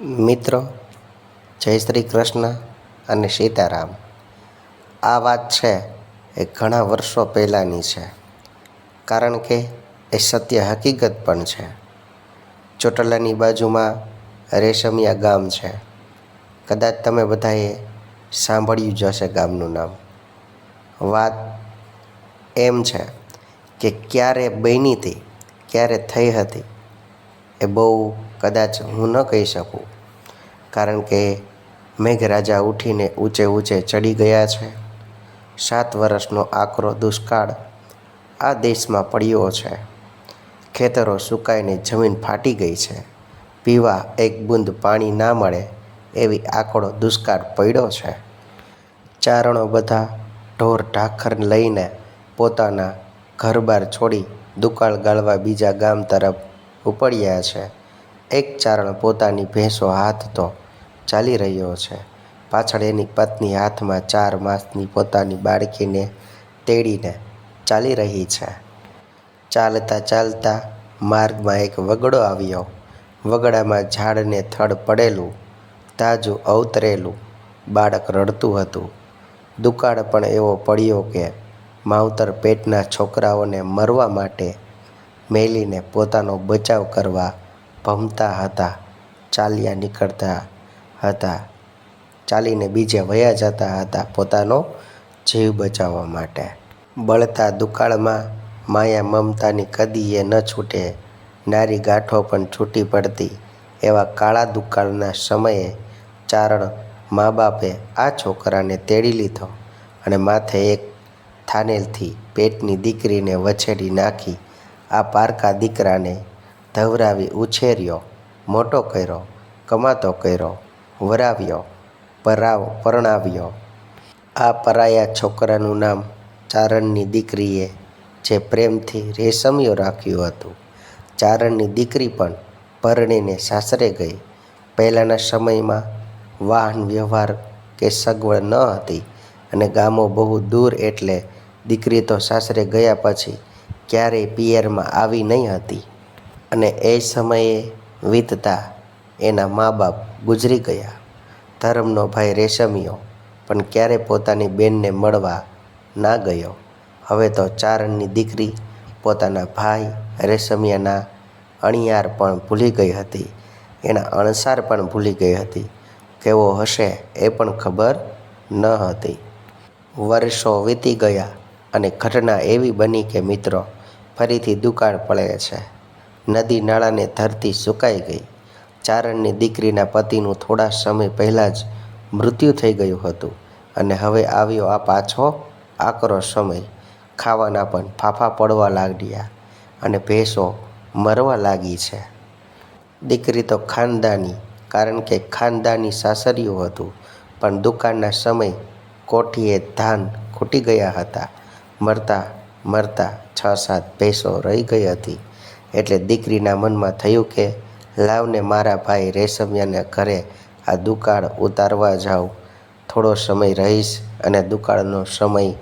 મિત્રો, જય શ્રી કૃષ્ણ અને સીતારામ. આ વાત છે એ ઘણા વર્ષો પહેલાંની છે, કારણ કે એ સત્ય હકીકત પણ છે. ચોટલાની બાજુમાં રેશમિયા ગામ છે. કદાચ તમે બધાએ સાંભળ્યું જ હશે ગામનું નામ. વાત એમ છે કે ક્યારે બની હતી, ક્યારે થઈ હતી એ બહુ કદાચ હું ન કહી શકું. કારણ કે મેઘરાજા ઉઠીને ઊંચે ઊંચે ચડી ગયા છે. સાત વર્ષનો આકરો દુષ્કાળ આ દેશમાં પડ્યો છે. ખેતરો સુકાઈને જમીન ફાટી ગઈ છે. પીવા એક બૂંદ પાણી ના મળે એવી આકડો દુષ્કાળ પડ્યો છે. ચારણો બધા ઢોર ઢાખર લઈને પોતાના ઘરબાર છોડી દુકાળ ગાળવા બીજા ગામ તરફ ઉપડ્યા છે. એક ચારણ પોતાની ભેંસો હાથ તો ચાલી રહ્યો છે. પાછળ એની પત્ની હાથમાં ચાર માસની પોતાની બાળકીને તેડીને ચાલી રહી છે. ચાલતા ચાલતા માર્ગમાં એક વગડો આવ્યો. વગડામાં ઝાડને થડ પડેલું, તાજું અવતરેલું બાળક રડતું હતું. દુકાળ પણ એવો પડ્યો કે માવતર પેટના છોકરાઓને મરવા માટે મેલીને પોતાનો બચાવ કરવા ભમતા હતા, ચાલ્યા નીકળતા હતા, ચાલીને બીજે વયા જતા હતા પોતાનો જીવ બચાવવા માટે. બળતા દુકાળમાં માયા મમતાની કદીએ ન છૂટે, નારી ગાંઠો પણ છૂટી પડતી. એવા કાળા દુકાળના સમયે ચારણ મા બાપે આ છોકરાને તેડી લીધો અને માથે એક થાનેલથી પેટની દીકરીને વછેડી નાખી. આ પારકા દીકરાને ધવરાવી, ઉછેર્યો, મોટો કર્યો, કમાતો કર્યો, વરાવ્યો, પરાવ, પરણાવ્યો. આ પરાયા છોકરાનું નામ ચારણની દીકરીએ જે પ્રેમથી રેશમિયો રાખ્યું હતું. ચારણની દીકરી પણ પરણીને સાસરે ગઈ. પહેલાંના સમયમાં વાહન વ્યવહાર કે સગવડ ન હતી અને ગામો બહુ દૂર એટલે દીકરી તો સાસરે ગયા પછી ક્યારેય પિયરમાં આવી નહીં હતી અને એ સમયે વીતતા એના મા બાપ ગુજરી ગયા. ધર્મનો ભાઈ રેશમિયો પણ ક્યારે પોતાની બેનને મળવા ના ગયો. હવે તો ચારણની દીકરી પોતાના ભાઈ રેશમિયાના અણિયાર પણ ભૂલી ગઈ હતી. એના અણસાર પણ ભૂલી ગઈ હતી. કેવો હશે એ પણ ખબર ન હતી. વર્ષો વીતી ગયા અને ઘટના એવી બની કે મિત્રો ફરીથી દુકાળ પડે છે. નદી નાળાને ધરતી સુકાઈ ગઈ. ચારણની દીકરીના પતિનું થોડા સમય પહેલાં જ મૃત્યુ થઈ ગયું હતું અને હવે આવ્યો આ પાછો આકરો સમય. ખાવાના પણ ફાફા પડવા લાગ્યા અને ભેંસો મરવા લાગી છે. દીકરી તો ખાનદાની, કારણ કે ખાનદાની સાસરિયું હતું, પણ દુકાળના સમય કોઠીએ ધાન ખૂટી ગયા હતા. મરતા મરતા છ સાત ભેંસો રહી ગઈ હતી. એટલે દીકરીના મનમાં થયું કે, લાવને મારા ભાઈ રેશમિયાને ઘરે આ દુકાળ ઉતારવા જાઉં. થોડો સમય રહીશ અને દુકાળનો સમય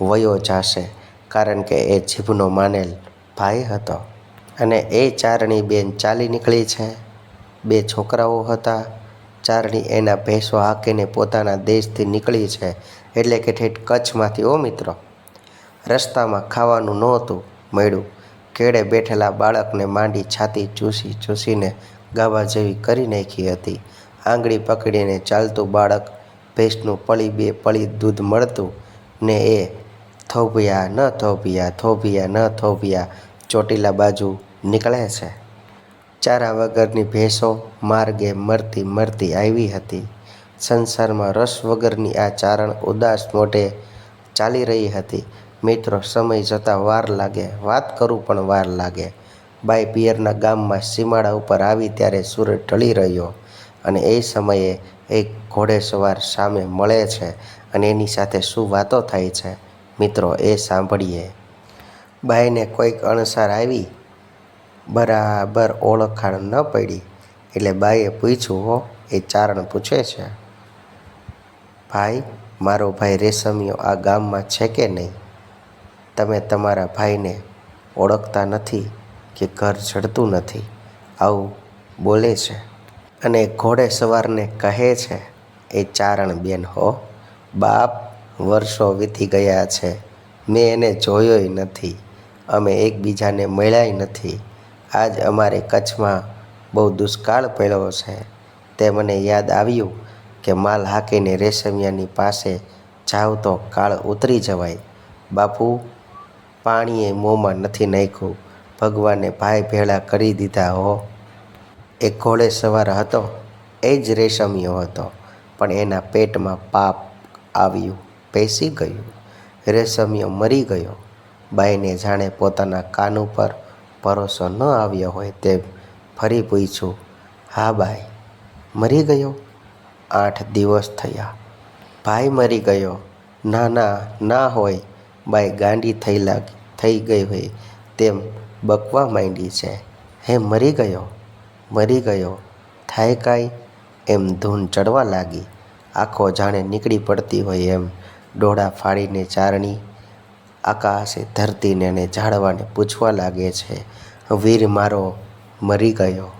વયો જાશે, કારણ કે એ જીભનો માનેલ ભાઈ હતો. અને એ ચારણી બેન ચાલી નીકળી છે. બે છોકરાઓ હતા. ચારણી એના ભેંસો હાંકીને પોતાના દેશથી નીકળી છે. એટલે કે ઠેઠ કચ્છમાંથી, ઓ મિત્રો રસ્તામાં ખાવાનું નહોતું મળ્યું. કેળે બેઠેલા બાળકને માંડી છાતી ચૂસી ચૂસીને ગાવા જેવી કરી નાખી હતી. આંગળી પકડીને ચાલતું બાળક ભેંસનું પળી બે પળી દૂધ મળતું ને એ થોભિયા ન થોભિયા થોભિયા ન થોભિયા ચોટીલા બાજુ નીકળે છે. ચારા વગરની ભેંસો માર્ગે મરતી મરતી આવી હતી. સંસારમાં રસ વગરની આ ચારણ ઉદાસ મોઢે ચાલી રહી હતી. મિત્રો, સમય જતાં વાર લાગે. વાત કરું પણ વાર લાગે. બાઈ પિયરના ગામમાં સીમાડા ઉપર આવી ત્યારે સૂરજ ઢળી રહ્યો અને એ સમયે એક ઘોડેસવાર સામે મળે છે અને એની સાથે શું વાતો થાય છે? મિત્રો, એ સાંભળીએ. બાઈને કોઈક અણસાર આવી, બરાબર ઓળખાણ ન પડી. એટલે બાઈએ પૂછ્યું, હો, એ ચારણ પૂછે છે? ભાઈ, મારો ભાઈ રેશમિયો આ ગામમાં છે કે નહીં? તમે તમારા ભાઈને ઓળખતા નથી કે ઘર ચડતું નથી. આવું બોલે છે અને ઘોડે સવારને કહે છે, એ ચારણ બેન હો, બાપ વર્ષો વીતી ગયા છે. મેં એને જોયોય નથી. અમે એકબીજાને મળ્યાય નથી. આજ અમારે કચ્છમાં બહુ દુષ્કાળ પડ્યો છે. તે મને યાદ આવ્યું કે માલ હાકીને રેશમિયાની પાસે જાવ તો કાળ ઉતરી જવાય. બાપુ પાણીએ મોંમાં નથી નાખ્યું. ભગવાને ભાઈ ભેળા કરી દીધા હો. એ ઘોડે સવાર હતો, એ જ રેશમિયો હતો, પણ એના પેટમાં પાપ આવ્યું, પેસી ગયું. રેશમિયો મરી ગયો. બાઈને જાણે પોતાના કાન ઉપર ભરોસો ન આવ્યો હોય તેમ ફરી પૂછ્યું, હા બાઈ, મરી ગયો? આઠ દિવસ થયા. ભાઈ મરી ગયો. ના ના ના હોય બાઈ ગાંડી થઈ લાગી, થઈ ગઈ હોય તેમ બકવા માંડી છે. હે, મરી ગયો મરી ગયો. થાય કાંઈ? એમ ધૂન ચડવા લાગી. આંખો જાણે નીકળી પડતી હોય એમ ડોળા ફાડીને ચારણી, આકાશે ધરતીને અને ઝાડવાને પૂછવા લાગે છે, વીર મારો, મરી ગયો,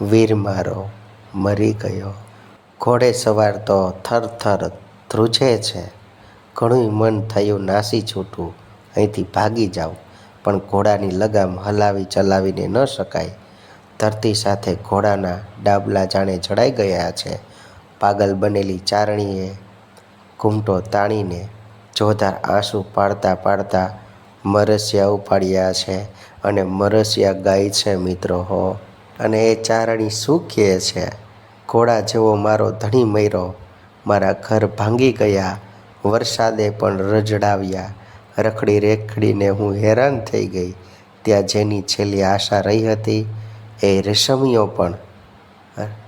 વીર મારો, મરી ગયો. ઘોડે સવાર તો થર થર ધ્રુજે છે. ઘણું મન થયું, નાસી છૂટું, અહીંથી ભાગી જાઉં. પણ ઘોડાની લગામ હલાવી ચલાવીને ન શકાય. ધરતી સાથે ઘોડાના ડાબલા જાણે જડાઈ ગયા છે. પાગલ બનેલી ચારણીએ ઘૂમટો તાણીને જોધાર આંસુ પાડતા પાડતા મરસિયા ઉપાડ્યા છે અને મરસિયા ગાય છે મિત્રો હો. અને એ ચારણી શું કહે છે? ઘોડા જેવો મારો ધણી મયરો, મારા ઘર ભાંગી ગયા વરસાદે પણ રજડાવ્યા. રખડી રેખડીને હું હેરાન થઈ ગઈ. ત્યાં જેની છેલ્લી આશા રહી હતી, એ રેશમીઓ પણ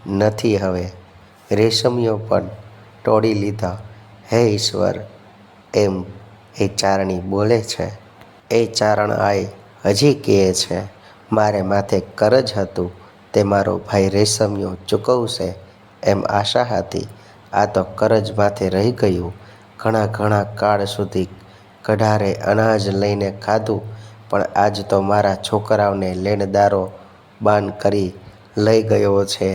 નથી હવે. રેશમીઓ પણ તોડી લીધા. હે ઈશ્વર, એમ એ ચારણી બોલે છે. એ ચારણ આય હજી કહે છે, મારે માથે કરજ હતું. તે મારો ભાઈ રેશમિયો ચૂકવશે. એમ આશા હતી. આ તો કરજ માથે રહી ગયું. ઘણા ઘણા કાળ સુધી કઢારે અનાજ લઈને ખાધું, પણ આજ તો મારા છોકરાઓને લેણદારો બાન કરી લઈ ગયો છે,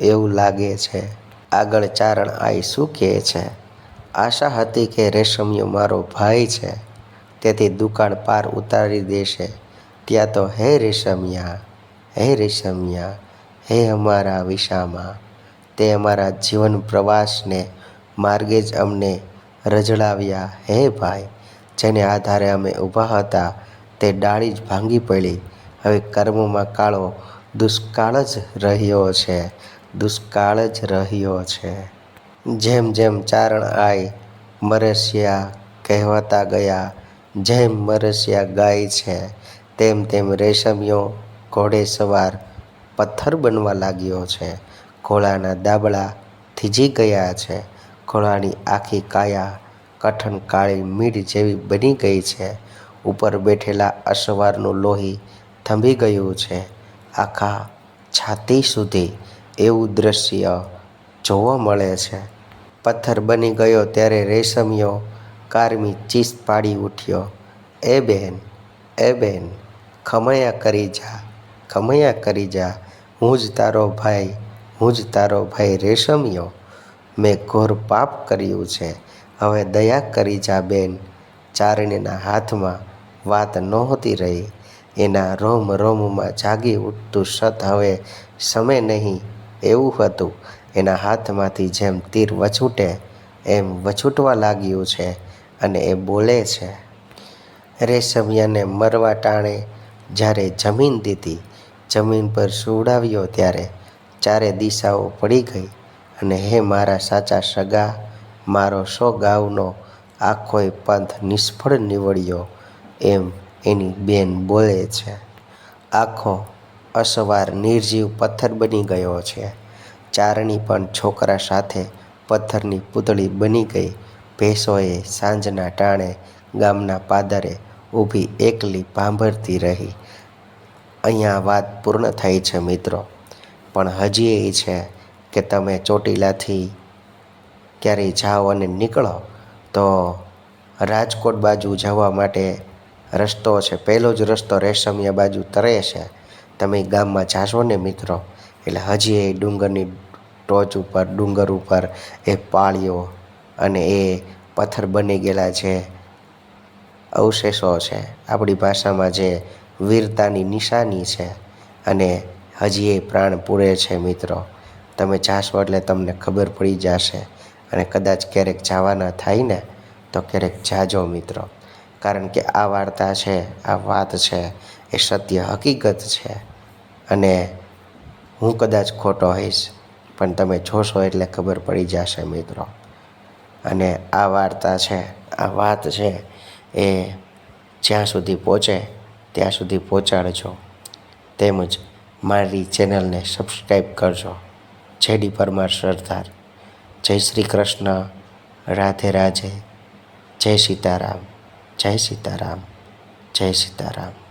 એવું લાગે છે. આગળ ચારણ આઈ શું કહે છે? આશા હતી કે રેશમિયો મારો ભાઈ છે, તેથી દુકાળ પાર ઉતારી દેશે. ત્યાં તો હે રેશમિયા હે રેશમિયા, હે અમારા વિશામાં, તે અમારા જીવન પ્રવાસને માર્ગે જ અમને રજડાવ્યા, હે ભાઈ, જેને આધારે અમે ઊભા હતા, તે ડાળી જ ભાંગી પડી. હવે કર્મમાં કાળો દુષ્કાળ જ રહ્યો છે, દુષ્કાળ જ રહ્યો છે. જેમ જેમ ચારણ આય મરસિયા કહેવાતા ગયા, જેમ મરસિયા ગાય છે, તેમ તેમ રેશમિયો ઘોડે સવાર પથ્થર બનવા લાગ્યો છે. ઘોડાના દાબળા થીજી ગયા છે. ઘોડાની આખી કાયા કઠણ કાળી મીડ જેવી બની ગઈ છે. ઉપર બેઠેલા અસવારનું લોહી થંભી ગયું છે. આખા છાતી સુધી એવું દ્રશ્ય જોવા મળે છે. પથ્થર બની ગયો ત્યારે રેશમિયો કારમી ચીસ પાડી ઉઠ્યો. એ બહેન એ બહેન ખમૈયા કરી જા ખમૈયા કરી જા. હું જ તારો ભાઈ, હું જ તારો ભાઈ રેશમિયો. મેં ઘોર પાપ કર્યું છે. હવે દયા કરી જા બેન. ચારણીના હાથમાં વાત નહોતી રહી. એના રોમ રોમમાં જાગી ઉઠતું સત હવે સમે નહીં. એવું હતું. એના હાથમાંથી જેમ તીર વછૂટે, એમ વછૂટવા લાગ્યું છે અને એ બોલે છે. રેશમિયાને મરવા ટાણે જ્યારે જમીન દીધી. જમીન પર સુવડાવ્યો ત્યારે ચારે દિશાઓ પડી ગઈ. અને હે મારા સાચા સગા, મારો સો ગાવનો આખોય પંથ નિષ્ફળ નીવડ્યો એમ એની બેન બોલે છે. આખો અસવાર નિર્જીવ પથ્થર બની ગયો છે. ચારણી પણ છોકરા સાથે પથ્થરની પૂતળી બની ગઈ. ભેંસોએ સાંજના ટાણે ગામના પાદરે ઊભી એકલી ભાંભરતી રહી. અહીંયા વાત પૂર્ણ થઈ છે મિત્રો. પણ હજી એ છે કે તમે ચોટીલાથી ક્યારેય જાઓ અને નીકળો, તો રાજકોટ બાજુ જવા માટે રસ્તો છે. પહેલો જ રસ્તો રેશમિયા બાજુ તરે છે. તમે ગામમાં જાશો ને મિત્રો? એટલે હજી એ ડુંગરની ટોચ ઉપર, ડુંગર ઉપર એ પાળીઓ અને એ પથ્થર બની ગયેલા છે અવશેષો છે. આપણી ભાષામાં જે વીરતાની નિશાની છે અને હજી એ પ્રાણ પૂરે છે મિત્રો. તમે જાશો એટલે તમને ખબર પડી જશે. અને કદાચ ક્યારેક જવાના થાય ને, તો ક્યારેક જાજો મિત્રો. કારણ કે આ વાર્તા છે, આ વાત છે, એ સત્ય હકીકત છે. અને હું કદાચ ખોટો હોઈશ, પણ તમે જોશો એટલે ખબર પડી જશે મિત્રો. અને આ વાર્તા છે, આ વાત છે, એ જ્યાં સુધી પહોંચે, ત્યાં સુધી પહોંચાડજો. તેમજ મારી ચેનલને સબસ્ક્રાઈબ કરજો. J D Parmar Sardar. જય શ્રી કૃષ્ણ રાધે રાધે. જય સીતારામ જય સીતારામ જય સીતારામ.